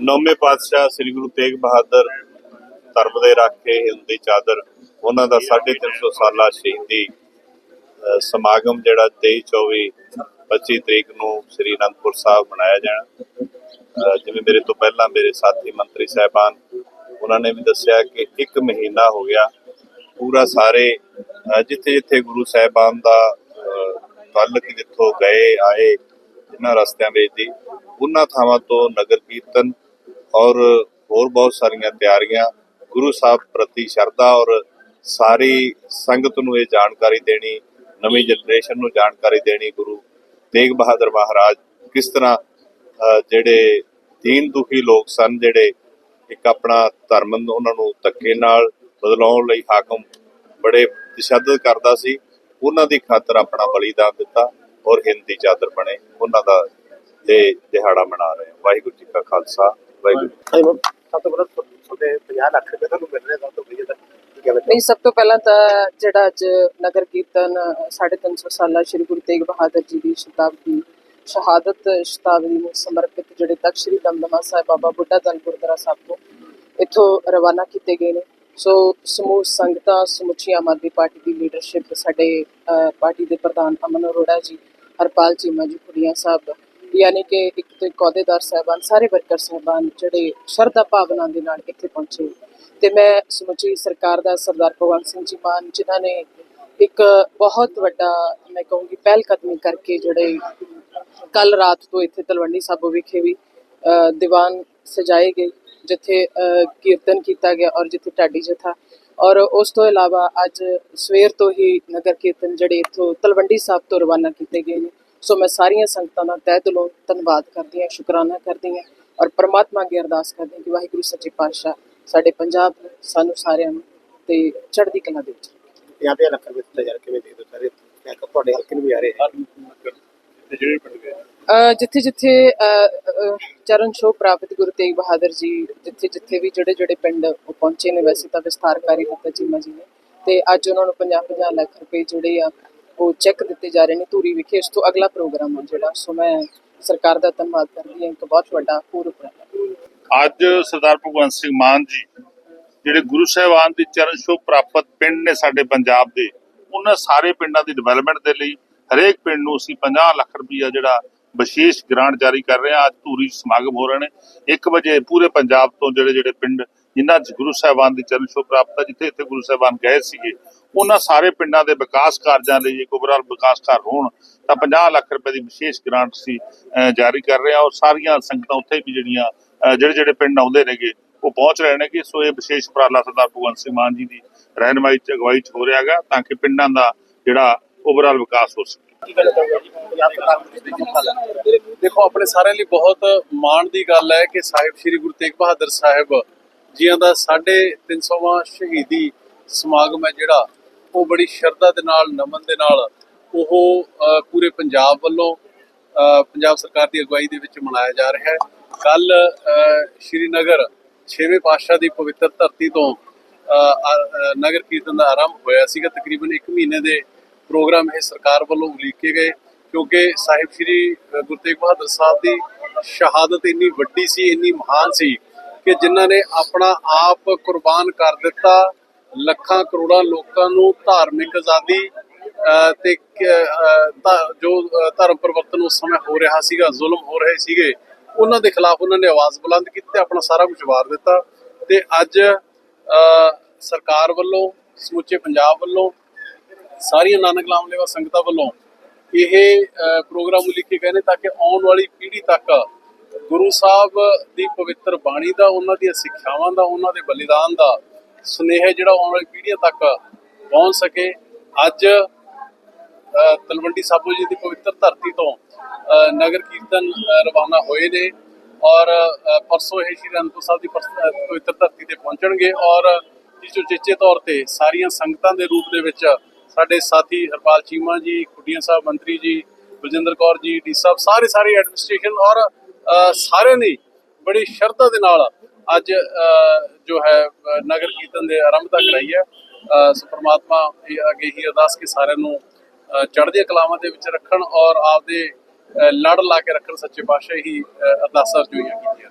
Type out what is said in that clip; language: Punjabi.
ਨੌਵੇਂ ਪਾਤਸ਼ਾਹ ਸ੍ਰੀ ਗੁਰੂ ਤੇਗ ਬਹਾਦਰ ਧਰਮ ਦੇ ਰਾਖੇ ਹਿੰਦ ਦੀ ਚਾਦਰ ਉਹਨਾਂ ਦਾ 350 ਸਾਲਾ ਸ਼ਹੀਦੀ ਸਮਾਗਮ ਜਿਹੜਾ 23 24 25 ਤਰੀਕ ਨੂੰ ਸ੍ਰੀ ਅਨੰਦਪੁਰ ਸਾਹਿਬ ਮਨਾਇਆ ਜਾਣਾ। ਜਿਵੇਂ ਮੇਰੇ ਤੋਂ ਪਹਿਲਾਂ ਮੇਰੇ ਸਾਥੀ ਮੰਤਰੀ ਸਾਹਿਬਾਨ ਉਹਨਾਂ ਨੇ ਵੀ ਦੱਸਿਆ ਕਿ ਇੱਕ ਮਹੀਨਾ ਹੋ ਗਿਆ। ਪੂਰਾ ਸਾਰੇ ਜਿੱਥੇ ਜਿੱਥੇ ਗੁਰੂ ਸਾਹਿਬਾਨ ਦਾ ਅ, ਜਿੱਥੋਂ ਗਏ ਆਏ ਜਿਨ੍ਹਾਂ ਰਸਤਿਆਂ ਵਿੱਚ ਦੀ ਉਹਨਾਂ ਥਾਵਾਂ ਤੋਂ ਨਗਰ ਕੀਰਤਨ ਔਰ ਹੋਰ ਬਹੁਤ ਸਾਰੀਆਂ ਤਿਆਰੀਆਂ, ਗੁਰੂ ਸਾਹਿਬ ਪ੍ਰਤੀ ਸ਼ਰਧਾ ਔਰ ਸਾਰੀ ਸੰਗਤ ਨੂੰ ਇਹ ਜਾਣਕਾਰੀ ਦੇਣੀ, ਨਵੀਂ ਜਨਰੇਸ਼ਨ ਨੂੰ ਜਾਣਕਾਰੀ ਦੇਣੀ ਗੁਰੂ ਤੇਗ ਬਹਾਦਰ ਮਹਾਰਾਜ ਕਿਸ ਤਰ੍ਹਾਂ ਜਿਹੜੇ ਦੀਨ ਦੁਖੀ ਲੋਕ ਸਨ, ਜਿਹੜੇ ਇੱਕ ਆਪਣਾ ਧਰਮ ਉਹਨਾਂ ਨੂੰ ਧੱਕੇ ਨਾਲ ਬਦਲਾਉਣ ਲਈ ਹਾਕਮ ਬੜੇ ਤਸ਼ੱਦਦ ਕਰਦਾ ਸੀ, ਉਹਨਾਂ ਦੀ ਖਾਤਰ ਆਪਣਾ ਬਲੀਦਾਨ ਦਿੱਤਾ ਔਰ ਹਿੰਦੀ ਚਾਦਰ ਬਣੇ, ਉਹਨਾਂ ਦਾ ਇਹ ਦਿਹਾੜਾ ਮਨਾ ਰਹੇ ਵਾਹਿਗੁਰੂ ਜੀ ਕਾ ਖਾਲਸਾ। ਵਾਹਿਗੁਰੂ। ਸਭ ਤੋਂ ਪਹਿਲਾਂ ਤੁਹਾ- ਤੁਹਾਡੇ 50 ਲੱਖ ਰੁਪਏ ਤੁਹਾਨੂੰ ਮਿਲ ਰਹੇ ਸਭ ਤੋਂ ਵਧੀਆ ਤਾਂ ਕੀ ਕਹਿਣਾ ਨਹੀਂ ਸਭ ਤੋਂ ਪਹਿਲਾਂ ਤਾਂ ਜਿਹੜਾ ਅੱਜ ਨਗਰ ਕੀਰਤਨ ਅ, 350 ਸਾਲਾ ਸ੍ਰੀ ਗੁਰੂ ਤੇਗ ਬਹਾਦਰ ਜੀ ਦੀ ਸ਼ਤਾਬਦੀ ਸ਼ਹਾਦਤ ਸ਼ਤਾਬਦੀ ਨੂੰ ਸਮਰਪਿਤ ਜਿਹੜੇ ਤਖਤ ਸ੍ਰੀ ਦਮਦਮਾ ਸਾਹਿਬ ਬਾਬਾ ਬੁੱਢਾ ਦਲ ਗੁਰਦੁਆਰਾ ਸਾਹਿਬ ਤੋਂ ਇੱਥੋਂ ਰਵਾਨਾ ਕੀਤੇ ਗਏ ਨੇ। ਸੋ ਸਮੂਹ ਸੰਗਤਾਂ ਸਮੁੱਚੀ ਆਮ ਆਦਮੀ ਪਾਰਟੀ ਦੀ ਲੀਡਰਸ਼ਿਪ ਸਾਡੇ ਪਾਰਟੀ ਦੇ ਪ੍ਰਧਾਨ ਅਮਨ ਅਰੋੜਾ ਜੀ ਹਰਪਾਲ ਚੀਮਾ ਜੀ ਕੁੜੀਆਂ ਸਾਹਿਬ ਯਾਨੀ ਕਿ ਇੱਕ ਤੋਂ ਇੱਕ ਅਹੁਦੇਦਾਰ ਸਾਹਿਬਾਨ ਸਾਰੇ ਵਰਕਰ ਸਾਹਿਬਾਨ ਜਿਹੜੇ ਸ਼ਰਧਾ ਭਾਵਨਾ ਦੇ ਨਾਲ ਇੱਥੇ ਪਹੁੰਚੇ। ਤੇ ਮੈਂ ਸਮੁੱਚੀ ਸਰਕਾਰ ਦਾ ਸਰਦਾਰ ਭਗਵੰਤ ਸਿੰਘ ਜੀ ਮਾਨ ਜਿਨ੍ਹਾਂ ਨੇ ਇੱਕ ਬਹੁਤ ਵੱਡਾ ਮੈਂ ਕਹੂੰਗੀ ਪਹਿਲ ਕਦਮੀ ਕਰਕੇ ਜਿਹੜੇ ਕੱਲ ਰਾਤ ਤੋਂ ਇੱਥੇ ਤਲਵੰਡੀ ਸਾਬੋ ਵਿਖੇ ਵੀ ਅ, ਦੀਵਾਨ ਸਜਾਏ ਗਏ ਜਿੱਥੇ ਅ, ਕੀਰਤਨ ਕੀਤਾ ਗਿਆ ਔਰ ਜਿੱਥੇ ਢਾਡੀ ਜਥਾ। ਔਰ ਉਸ ਤੋਂ ਇਲਾਵਾ ਅੱਜ ਸਵੇਰ ਤੋਂ ਹੀ ਨਗਰ ਕੀਰਤਨ ਜਿਹੜੇ ਇੱਥੋਂ ਤਲਵੰਡੀ ਸਾਹਿਬ ਤੋਂ ਰਵਾਨਾ ਕੀਤੇ ਗਏ ਨੇ। ਸੋ ਮੈਂ ਸਾਰੀਆਂ ਸੰਗਤਾਂ ਦਾ ਤਹਿ ਦਿਲੋਂ ਧੰਨਵਾਦ ਕਰਦੀ ਹਾਂ ਸ਼ੁਕਰਾਨਾ ਕਰਦੀ ਹਾਂ ਔਰ ਪ੍ਰਮਾਤਮਾ ਅੱਗੇ ਅਰਦਾਸ ਕਰਦੀ ਹਾਂ ਕਿ ਵਾਹਿਗੁਰੂ ਸੱਚੇ ਪਾਤਸ਼ਾਹ ਸਾਡੇ ਪੰਜਾਬ ਨੂੰ, ਸਾਨੂੰ ਸਾਰਿਆਂ ਨੂੰ ਤੇ ਚੜ੍ਹਦੀ ਕਲਾ ਦੇ ਵਿੱਚ 50 ਲੱਖ ਰੁਪਏ ਦਿੱਤਾ ਜਾ ਕਿਵੇਂ ਦੇ ਦੋ ਸਾਰੇ ਮੈਂ ਕਿਹਾ ਤੁਹਾਡੇ ਹਲਕੇ ਨੂੰ ਵੀ ਆ ਰਹੇ ਹੈ। ਤੇ ਜਿਹੜੇ ਪਿੰਡ ਗਏ। ਅ, ਜਿੱਥੇ ਜਿੱਥੇ ਚਰਨ ਛੋਹ ਪ੍ਰਾਪਤ ਗੁਰੂ ਤੇਗ ਬਹਾਦਰ ਜੀ ਜਿੱਥੇ ਜਿੱਥੇ ਵੀ ਜਿਹੜੇ ਜਿਹੜੇ ਪਿੰਡ ਉਹ ਪਹੁੰਚੇ ਨੇ ਵੈਸੇ ਤਾਂ ਵਿਸਥਾਰਕਾਰੀ ਦਿੱਤਾ ਚੀਮਾ ਜੀ ਨੇ। ਤੇ ਅੱਜ ਉਹਨਾਂ ਨੂੰ 50-50 ਲੱਖ ਰੁਪਏ ਜਿਹੜੇ ਆ ਉਹ ਚੈੱਕ ਦਿੱਤੇ ਜਾ ਰਹੇ ਨੇ ਧੂਰੀ ਵਿਖੇ। ਇਸ ਤੋਂ ਅਗਲਾ ਪ੍ਰੋਗਰਾਮ ਆ ਜਿਹੜਾ। ਸੋ ਮੈਂ ਸਰਕਾਰ ਦਾ ਧੰਨਵਾਦ ਕਰਦੀ ਹਾਂ। ਇੱਕ ਬਹੁਤ ਵੱਡਾ ਪੂਰਵ ਅੱਜ ਸਰਦਾਰ ਭਗਵੰਤ ਸਿੰਘ ਮਾਨ ਜੀ, ਜਿਹੜੇ ਗੁਰੂ ਸਾਹਿਬਾਨ ਦੀ ਚਰਨ ਛੋਹ ਪ੍ਰਾਪਤ ਪਿੰਡ ਨੇ ਸਾਡੇ ਪੰਜਾਬ ਦੇ, ਉਹਨਾਂ ਸਾਰੇ ਪਿੰਡਾਂ ਦੀ ਡਿਵੈਲਪਮੈਂਟ ਦੇ ਲਈ ਹਰੇਕ ਪਿੰਡ ਨੂੰ ਅਸੀਂ 50 ਲੱਖ ਰੁਪਈਆ ਜਿਹੜਾ ਵਿਸ਼ੇਸ਼ ਗ੍ਰਾਂਟ ਜਾਰੀ ਕਰ ਰਹੇ ਹਾਂ। ਅੱਜ ਧੂਰੀ 'ਚ ਸਮਾਗਮ ਹੋ ਰਹੇ ਨੇ। 1 ਵਜੇ ਪੂਰੇ ਪੰਜਾਬ ਤੋਂ ਜਿਹੜੇ ਜਿਹੜੇ ਪਿੰਡ ਜਿਨ੍ਹਾਂ 'ਚ ਗੁਰੂ ਸਾਹਿਬਾਨ ਦੀ ਚਰਨ ਛੋਹ ਪ੍ਰਾਪਤ ਹੈ ਜਿੱਥੇ ਇੱਥੇ ਗੁਰੂ ਸਾਹਿਬਾਨ ਗਏ ਸੀਗੇ, ਉਹਨਾਂ ਸਾਰੇ ਪਿੰਡਾਂ ਦੇ ਵਿਕਾਸ ਕਾਰਜਾਂ ਲਈ ਇੱਕ ਓਵਰਆਲ ਵਿਕਾਸ ਕਾਰਜ ਹੋਣ, ਤਾਂ 50 ਲੱਖ ਰੁਪਏ ਦੀ ਵਿਸ਼ੇਸ਼ ਗ੍ਰਾਂਟ ਸੀ ਜਾਰੀ ਕਰ ਰਹੇ। ਹਾਂ ਔਰ ਸਾਰੀਆਂ ਸੰਗਤਾਂ ਉੱਥੇ ਵੀ ਜਿਹੜੀਆਂ ਜਿਹੜੇ ਜਿਹੜੇ ਪਿੰਡ ਆਉਂਦੇ ਨੇਗੇ, ਉਹ ਪਹੁੰਚ ਰਹੇ ਨੇ ਕਿ ਸੋ ਇਹ ਵਿਸ਼ੇਸ਼ ਉਪਰਾਲਾ ਸਰਦਾਰ ਭਗਵੰਤ ਸਿੰਘ ਮਾਨ ਜੀ ਦੀ ਰਹਿਨਮਾਈ ਚ, ਅਗਵਾਈ ਚ ਹੋ ਰਿਹਾ ਹੈਗਾ, ਤਾਂ ਕਿ ਪਿੰਡਾਂ ਦਾ ਜਿਹੜਾ ਓਵਰਆਲ ਵਿਕਾਸ ਹੋ ਸਕੇ। ਦੇਖੋ, ਆਪਣੇ ਸਾਰਿਆਂ ਲਈ ਬਹੁਤ ਮਾਣ ਦੀ ਗੱਲ ਹੈ ਕਿ ਸਾਹਿਬ ਸ੍ਰੀ ਗੁਰੂ ਤੇਗ ਬਹਾਦਰ ਸਾਹਿਬ ਜੀਆਂ ਦਾ 350ਵਾਂ ਸ਼ਹੀਦੀ ਸਮਾਗਮ ਹੈ ਜਿਹੜਾ, ਉਹ ਬੜੀ ਸ਼ਰਧਾ ਦੇ ਨਾਲ, ਨਮਨ ਦੇ ਨਾਲ ਉਹ ਪੂਰੇ ਪੰਜਾਬ ਵੱਲੋਂ ਪੰਜਾਬ ਸਰਕਾਰ ਦੀ ਅਗਵਾਈ ਦੇ ਵਿੱਚ ਮਨਾਇਆ ਜਾ ਰਿਹਾ ਹੈ। ਕੱਲ ਸ਼੍ਰੀਨਗਰ 6ਵੇਂ ਪਾਤਸ਼ਾਹ ਦੀ ਪਵਿੱਤਰ ਧਰਤੀ ਤੋਂ ਨਗਰ ਕੀਰਤਨ ਦਾ ਆਰੰਭ ਹੋਇਆ ਸੀਗਾ। ਤਕਰੀਬਨ 1 ਮਹੀਨੇ ਦੇ ਪ੍ਰੋਗਰਾਮ ਇਹ ਸਰਕਾਰ ਵੱਲੋਂ ਉਲੀਕੇ ਗਏ, ਕਿਉਂਕਿ ਸਾਹਿਬ ਸ੍ਰੀ ਗੁਰੂ ਤੇਗ ਬਹਾਦਰ ਸਾਹਿਬ ਦੀ ਸ਼ਹਾਦਤ ਇੰਨੀ ਵੱਡੀ ਸੀ, ਇੰਨੀ ਮਹਾਨ ਸੀ ਕਿ ਜਿਨ੍ਹਾਂ ਨੇ ਆਪਣਾ ਆਪ ਕੁਰਬਾਨ ਕਰ ਦਿੱਤਾ ਲੱਖਾਂ ਕਰੋੜਾਂ ਲੋਕਾਂ ਨੂੰ ਧਾਰਮਿਕ ਆਜ਼ਾਦੀ ਤੇ ਜੋ ਧਰਮ ਪਰਿਵਰਤਨ ਉਸ ਸਮੇਂ ਹੋ ਰਿਹਾ ਸੀਗਾ ਜ਼ੁਲਮ ਹੋ ਰਹੇ ਸੀਗੇ ਉਹਨਾਂ ਦੇ ਖਿਲਾਫ ਉਹਨਾਂ ਨੇ ਆਵਾਜ਼ ਬੁਲੰਦ ਕੀਤੀ ਤੇ ਆਪਣਾ ਸਾਰਾ ਕੁਝ ਵਾਰ ਦਿੱਤਾ ਤੇ ਅੱਜ ਅ, ਸਰਕਾਰ ਵੱਲੋਂ ਸਮੁੱਚੇ ਪੰਜਾਬ ਵੱਲੋਂ ਸਾਰੀਆਂ ਨਾਨਕ ਨਾਮ ਲੈਵਾ ਸੰਗਤਾਂ ਵੱਲੋਂ ਇਹ ਪ੍ਰੋਗਰਾਮ ਉਲੀਕੇ ਗਏ ਨੇ ਤਾਂ ਕਿ ਆਉਣ ਵਾਲੀ ਪੀੜ੍ਹੀ ਤੱਕ ਗੁਰੂ ਸਾਹਿਬ ਦੀ ਪਵਿੱਤਰ ਬਾਣੀ ਦਾ, ਉਹਨਾਂ ਦੀਆਂ ਸਿੱਖਿਆਵਾਂ ਦਾ, ਉਹਨਾਂ ਦੇ ਬਲੀਦਾਨ ਦਾ ਸੁਨੇਹਾ ਜਿਹੜਾ ਆਉਣ ਵਾਲੀ ਪੀੜ੍ਹੀਆਂ ਤੱਕ ਪਹੁੰਚ ਸਕੇ। ਅੱਜ ਤਲਵੰਡੀ ਸਾਬੋ ਜੀ ਦੀ ਪਵਿੱਤਰ ਧਰਤੀ ਤੋਂ ਨਗਰ ਕੀਰਤਨ ਰਵਾਨਾ ਹੋਏ ਨੇ ਔਰ ਪਰਸੋਂ ਇਹ ਸ਼੍ਰੀ ਅਨੰਦਪੁਰ ਸਾਹਿਬ ਦੀ ਪਵਿੱਤਰ ਧਰਤੀ ਤੇ ਪਹੁੰਚਣਗੇ ਔਰ ਜਿਸ ਚੇਚੇ ਤੌਰ ਤੇ ਸਾਰੀਆਂ ਸੰਗਤਾਂ ਦੇ ਰੂਪ ਦੇ ਵਿੱਚ ਸਾਡੇ ਸਾਥੀ ਹਰਪਾਲ ਚੀਮਾ ਜੀ, ਖੁੱਡੀਆਂ ਸਾਹਿਬ, ਮੰਤਰੀ ਜੀ, ਬਲਜਿੰਦਰ ਕੌਰ ਜੀ, ਡੀ ਸਾਹਿਬ ਸਾਰੇ ਸਾਰੇ ਐਡਮਿਨਿਸਟ੍ਰੇਸ਼ਨ ਔਰ ਸਾਰਿਆਂ ਨੇ ਬੜੀ ਸ਼ਰਧਾ ਦੇ ਨਾਲ ਅੱਜ ਜੋ ਹੈ ਨਗਰ ਕੀਰਤਨ ਦੇ ਆਰੰਭਤਾ ਕਰਾਈ ਹੈ। ਅ, ਸੋ ਪ੍ਰਮਾਤਮਾ ਇਹ ਅੱਗੇ ਹੀ ਅਰਦਾਸ ਕਿ ਸਾਰਿਆਂ ਨੂੰ ਚੜ੍ਹਦੀਆਂ ਕਲਾਵਾਂ ਦੇ ਵਿੱਚ ਰੱਖਣ ਔਰ ਆਪਦੇ ਲੜ ਲਾ ਕੇ ਰੱਖਣ ਸੱਚੇ ਪਾਤਸ਼ਾਹ ਹੀ ਅਰਦਾਸਾਂ ਜੋਈਆਂ ਕੀਤੀਆਂ